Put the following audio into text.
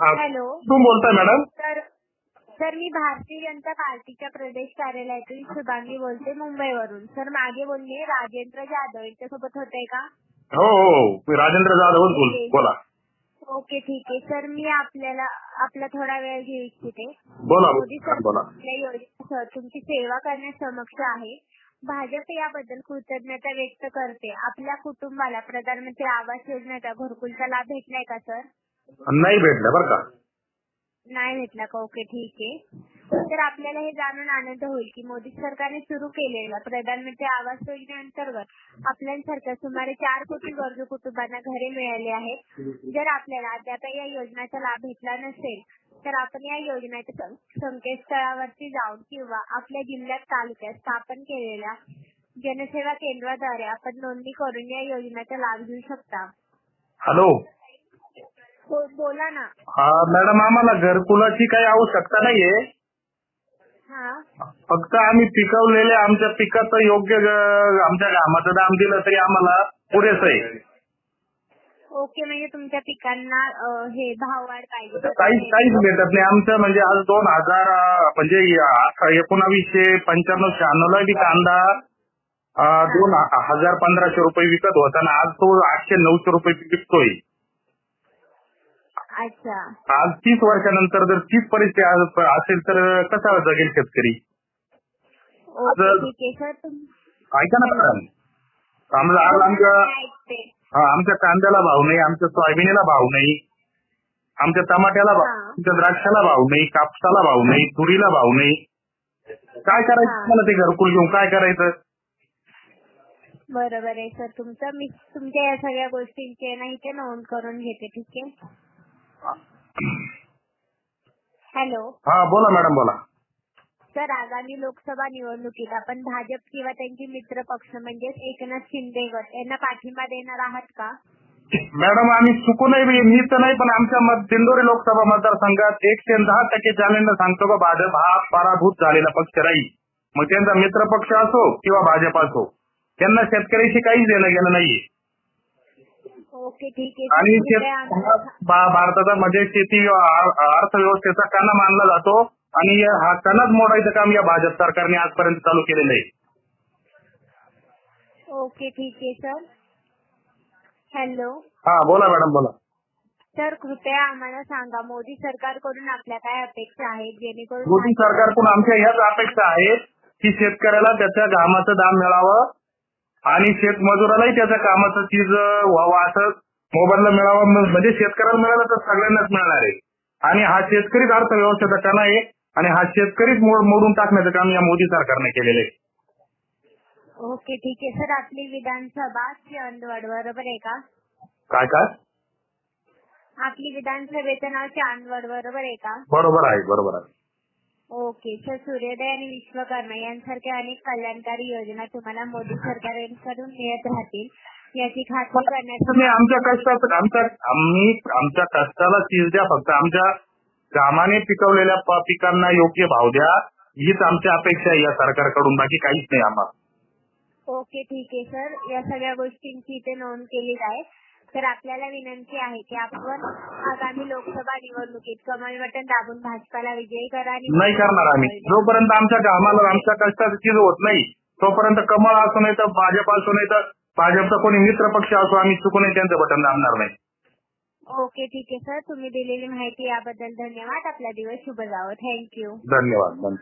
हा. हॅलो. कुठून बोलताय मॅडम. तर सर मी भारतीय जनता पार्टीच्या प्रदेश कार्यालयातून शुभांगी बोलते मुंबईवरून. सर मागे बोलणे राजेंद्र जाधव यांच्यासोबत होते का? हो हो हो. मी राजेंद्र जाधवच बोल बोला. ओके ठीक आहे. सर मी आपल्याला आपला थोडा वेळ घेऊ इच्छिते. बोला मोदी बोला बोला. सरकार या योजनेसह तुमची सेवा करण्यास समक्ष आहे. भाजप याबद्दल कृतज्ञता व्यक्त करते. आपल्या कुटुंबाला प्रधानमंत्री आवास योजनेचा घरकुलचा लाभ भेटलाय का सर? नाही भेटलं बरं का? नाही भेटला का? ओके ठीक आहे. तर आपल्याला हे जाणून आनंद होईल की मोदी सरकारने सुरू केलेल्या प्रधानमंत्री आवास योजनेअंतर्गत आपल्यासारख्या सुमारे चार कोटी गरजू कुटुंबांना घरे मिळाली आहेत. जर आपल्याला अद्याप या योजनेचा लाभ भेटला नसेल तर आपण या योजनेच्या संकेतस्थळावरती जाऊन किंवा आपल्या जिल्ह्यात तालुक्यात स्थापन केलेल्या जनसेवा केंद्राद्वारे आपण नोंदणी करून या योजनेचा लाभ घेऊ शकता. हॅलो. हो बोला ना. हा मॅडम आम्हाला घरकुलाची काही आवश्यकता नाहीये. हा. फक्त आम्ही पिकवलेले आमच्या पिकाचं योग्य ग- आमच्या घामाचं दाम दिलं तरी आम्हाला पुरेसं आहे. ओके म्हणजे तुमच्या पिकांना अं, हे भाववाढ पाहिजे काहीच काहीच भेटत नाही. आमचं म्हणजे आज दोन हजार अं, म्हणजे अठरा- एकोणावीसशे पंच्याण्णव शहाण्णव ला बी कांदा अं, दोन ह- हजार पंधराशे रुपये विकत होता आणि आज तो आठशे नऊशे रुपये विकतोय. अच्छा. आज तीस वर्षानंतर जर तीच परिस्थिती आज असेल तर कसा जगेल शेतकरी? ओके आज- ठीक आहे सर तुम ऐका ना मॅडम. आम्हाला आज आमच्या मी ऐकते हा, आमच्या कांद्याला भाव नाही आमच्या सोयाबीनला भाव नाही आमच्या टमाट्याला भाव हा. आमच्या द्राक्षाला भाव नाही कापसाला भाव नाही तुरीला भाव नाही. काय करायचं हा. मला ते घरकुल घेऊन? काय करायचं? बरोबर आहे सर. तुमचं मी तुमच्या या सगळ्या गोष्टींची ना इथे नोंद करून घेते ठीक आहे? हॅलो. हा बोला मॅडम बोला. सर आगामी लोकसभा निवडणुकीत आपण भाजप किंवा त्यांचे मित्र पक्ष म्हणजेच एकनाथ शिंदे गट यांना पाठिंबा देणार आहात का? मॅडम आम्ही चुकूनही मी तर नाही पण आमच्या मत दिंडोरी लोकसभा मतदारसंघात एकशे दहा टक्के चॅलेंज सांगतो का भाजप हा पराभूत झालेला पक्ष राहील मग त्यांचा मित्र पक्ष असो किंवा भाजप असो त्यांना शेतकऱ्याशी काहीच देणं घेणं नाहीये. ओके ठीक आहे. आणि शेत भा- भारताचा म्हणजे शेती अ- अर्थव्यवस्थेचा कणा मानला जातो. आणि हा कणाच मोडायचं काम या भाजप सरकारने आजपर्यंत चालू केलेलं आहे. ओके ठीक आहे सर. हॅलो. हा बोला मॅडम बोला. सर कृपया आम्हाला सांगा मोदी सरकारकडून आपल्या काय अपेक्षा आहेत? जेणेकरून मोदी सरकारकडून आमच्या ह्याच अपेक्षा आहेत की शेतकऱ्याला त्याच्या घामाचं दाम मिळावं. आणि शेतमजुरालाही त्याच्या कामाचं चीज व्हावं असं मोबदला मिळावं म्हणजे शेतकऱ्याला मिळालं तर सगळ्यांनाच मिळणार आहे. आणि हा शेतकरीच अर्थव्यवस्थेचा कणा आहे आणि हा शेतकरीच मोड मोडून टाकण्याचं काम या मोदी सरकारने केलेलं आहे. ओके ठीक आहे. सर आपली विधानसभा चांदवड बरोबर आहे का? काय काय? आपली विधानसभेचं नाव चांदवड बरोबर आहे का? बरोबर आहे बरोबर आहे. ओके. सर सूर्योदय आणि विश्वकर्मा यांसारख्या अनेक कल्याणकारी योजना तुम्हाला मोदी सरकारकडून मिळत राहतील याची खात्री करण्यासाठी आमच्या कष्टात आमच्या आम्ही आमच्या कष्टाला चीज द्या फक्त. आमच्या कामाने पिकवलेल्या प- पिकांना योग्य भाव द्या. हीच आमची अपेक्षा आहे या सरकारकडून. बाकी काहीच नाही आम्हाला. ओके ठीक आहे सर. या सगळ्या गोष्टींची इथे नोंद केली आहे. तर आपल्याला विनंती आहे की आपण आगामी लोकसभा निवडणुकीत कमल बटन दाबून भाजपाला विजयी करा आणि नाही करणार आम्ही. जोपर्यंत आमच्या कामाला आमच्या कष्टाची चीज होत नाही तोपर्यंत कमळ असो नाही तर भाजप असो नाही तर भाजपचा कोणी मित्र पक्ष असो आम्ही चुकूनही त्यांचं बटन दाबणार नाही. ओके ठीक आहे सर. तुम्ही दिलेली माहिती याबद्दल धन्यवाद. आपला दिवस शुभ जावो. थँक्यू धन्यवाद. धन्यवाद.